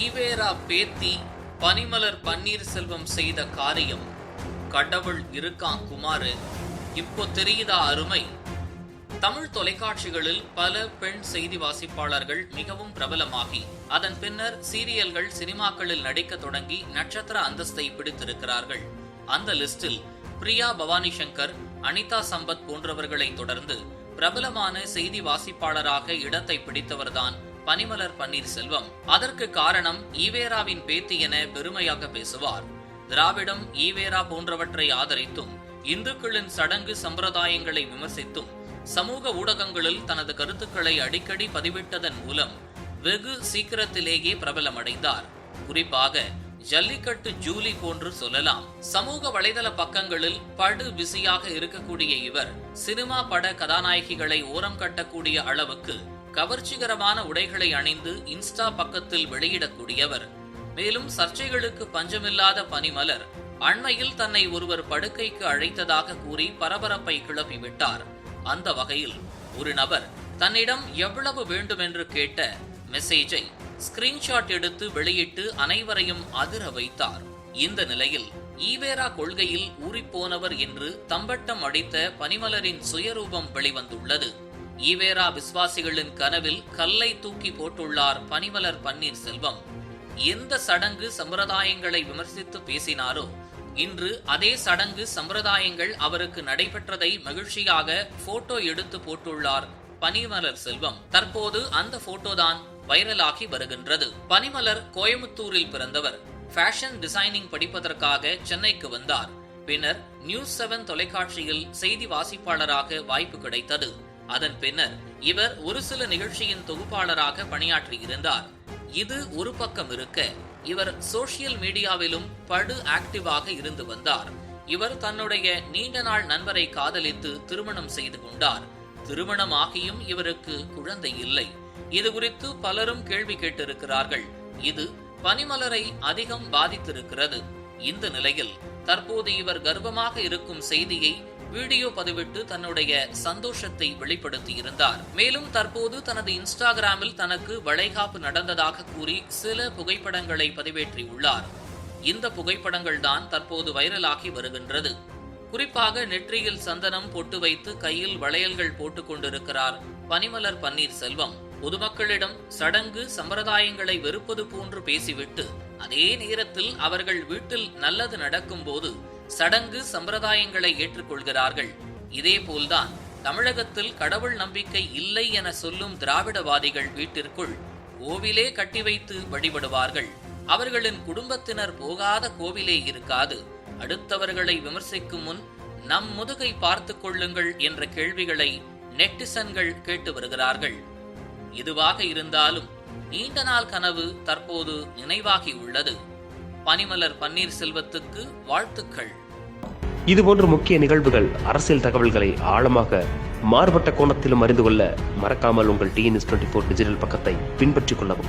ஈவேரா பேத்தி பனிமலர் பன்னீர்செல்வம் செய்த காரியம். கடவுள் இருக்கான் குமாரு இப்போ தெரியுதா அருமை? தமிழ் தொலைக்காட்சிகளில் பல பெண் செய்தி வாசிப்பாளர்கள் மிகவும் பிரபலமாகி அதன் பின்னர் சீரியல்கள் சினிமாக்களில் நடிக்க தொடங்கி நட்சத்திர அந்தஸ்தை பிடித்திருக்கிறார்கள். அந்த லிஸ்டில் பிரியா பவானி சங்கர் அனிதா சம்பத் போன்றவர்களை தொடர்ந்து பிரபலமான செய்தி வாசிப்பாளராக இடத்தை பிடித்தவர்தான் பனிமலர் பன்னீர்செல்வம். அதற்கு காரணம் ஈவேராவின் பேத்தி என பெருமையாக பேசுவார். திராவிடம் ஈவேரா போன்றவற்றை ஆதரித்தும் இந்துக்களின் சடங்கு சம்பிரதாயங்களை விமர்சித்தும் சமூக ஊடகங்களில் தனது கருத்துக்களை அடிக்கடி பதிவிட்டதன் மூலம் வெகு சீக்கிரத்திலேயே பிரபலமடைந்தார். குறிப்பாக ஜல்லிக்கட்டு ஜூலி போன்று சொல்லலாம். சமூக வலைதள பக்கங்களில் படு பிஸியாக இருக்கக்கூடிய இவர் சினிமா பட கதாநாயகிகளை ஓரம் கட்டக்கூடிய அளவுக்கு கவர்ச்சிகரமான உடைகளை அணிந்து இன்ஸ்டா பக்கத்தில் வெளியிடக்கூடியவர். மேலும் சர்ச்சைகளுக்கு பஞ்சமில்லாத பனிமலர் அண்மையில் தன்னை ஒருவர் படுக்கைக்கு அழைத்ததாக கூறி பரபரப்பை கிளப்பிவிட்டார். அந்த வகையில் ஒரு நபர் தன்னிடம் எவ்வளவு வேண்டும் என்று கேட்ட மெசேஜை ஸ்கிரீன்ஷாட் எடுத்து வெளியிட்டு அனைவரையும் அதிர வைத்தார். இந்த நிலையில் ஈவேரா கொள்கையில் ஊறிப்போனவர் என்று தம்பட்டம் அடித்த பனிமலரின் சுயரூபம் வெளிவந்துள்ளது. ஈவேரா விசுவாசிகளின் கனவில் கல்லை தூக்கி போட்டுள்ளார் பனிமலர் பன்னீர்செல்வம் எந்த சடங்கு சம்பிரதாயங்களை விமர்சித்து பேசினாரோ இன்று அதே சடங்கு சம்பிரதாயங்கள் அவருக்கு நடைபெற்றதை மகிழ்ச்சியாக போட்டோ எடுத்து போட்டுள்ளார் பனிமலர் செல்வம். தற்போது அந்த போட்டோதான் வைரலாகி வருகின்றது. பனிமலர் கோயமுத்தூரில் பிறந்தவர். ஃபேஷன் டிசைனிங் படிப்பதற்காக சென்னைக்கு வந்தார். பின்னர் நியூஸ் செவன் தொலைக்காட்சியில் செய்தி வாசிப்பாளராக வாய்ப்பு கிடைத்தது. அதன் பின்னர் இவர் ஒரு சில நிகழ்ச்சியின் தொகுப்பாளராக பணியாற்றியிருந்தார். இது ஒரு பக்கம் இருக்க இவர் சோசியல் மீடியாவிலும் படு ஆக்டிவாக இருந்து வந்தார். இவர் தன்னுடைய நீண்ட நாள் நண்பரை காதலித்து திருமணம் செய்து கொண்டார். திருமணம் ஆகியும் இவருக்கு குழந்தை இல்லை. இது குறித்து பலரும் கேள்வி கேட்டிருக்கிறார்கள். இது பனிமலரை அதிகம் பாதித்திருக்கிறது. இந்த நிலையில் தற்போது இவர் கர்ப்பமாக இருக்கும் செய்தியை வீடியோ பதிவிட்டு தன்னுடைய சந்தோஷத்தை வெளிப்படுத்தி இருந்தார் மேலும் தற்போது தனது இன்ஸ்டாகிராமில் தனக்கு வளைகாப்பு நடந்ததாக கூறி சில புகைப்படங்களை பதிவேற்றியுள்ளார். இந்த புகைப்படங்கள் தான் தற்போது வைரலாகி வருகின்றது. குறிப்பாக நெற்றியில் சந்தனம் பொட்டு வைத்து கையில் வளையல்கள் போட்டுக் கொண்டிருக்கிறார் பனிமலர் பன்னீர்செல்வம். பொதுமக்களிடம் சடங்கு சம்பிரதாயங்களை வெறுப்பது போன்று பேசிவிட்டு அதே நேரத்தில் அவர்கள் வீட்டில் நல்லது நடக்கும் போது சடங்கு சம்பிரதாயங்களை ஏற்றுக்கொள்கிறார்கள். இதேபோல்தான் தமிழகத்தில் கடவுள் நம்பிக்கை இல்லை என சொல்லும் திராவிடவாதிகள் வீட்டிற்குள் கோவிலே கட்டி வைத்து வழிபடுவார்கள். அவர்களின் குடும்பத்தினர் போகாத கோவிலே இருக்காது. அடுத்தவர்களை விமர்சிக்கும் முன் நம் முதுகை பார்த்து கொள்ளுங்கள் என்ற கேள்விகளை நெட்டிசன்கள் கேட்டு வருகிறார்கள். இதுவாக இருந்தாலும் நீண்ட நாள் கனவு தற்போது நினைவாகி உள்ளது. பனிமலர் பன்னீர்செல்வத்துக்கு வாழ்த்துக்கள். இதுபோன்ற முக்கிய நிகழ்வுகள் அரசியல் தகவல்களை ஆழமாக மாறுபட்ட கோணத்திலும் அறிந்து கொள்ள மறக்காமல் உங்கள் டிஎன்எஸ் டுவெண்ட்டி ஃபோர் டிஜிட்டல் பக்கத்தை பின்பற்றிக் கொள்ளவும்.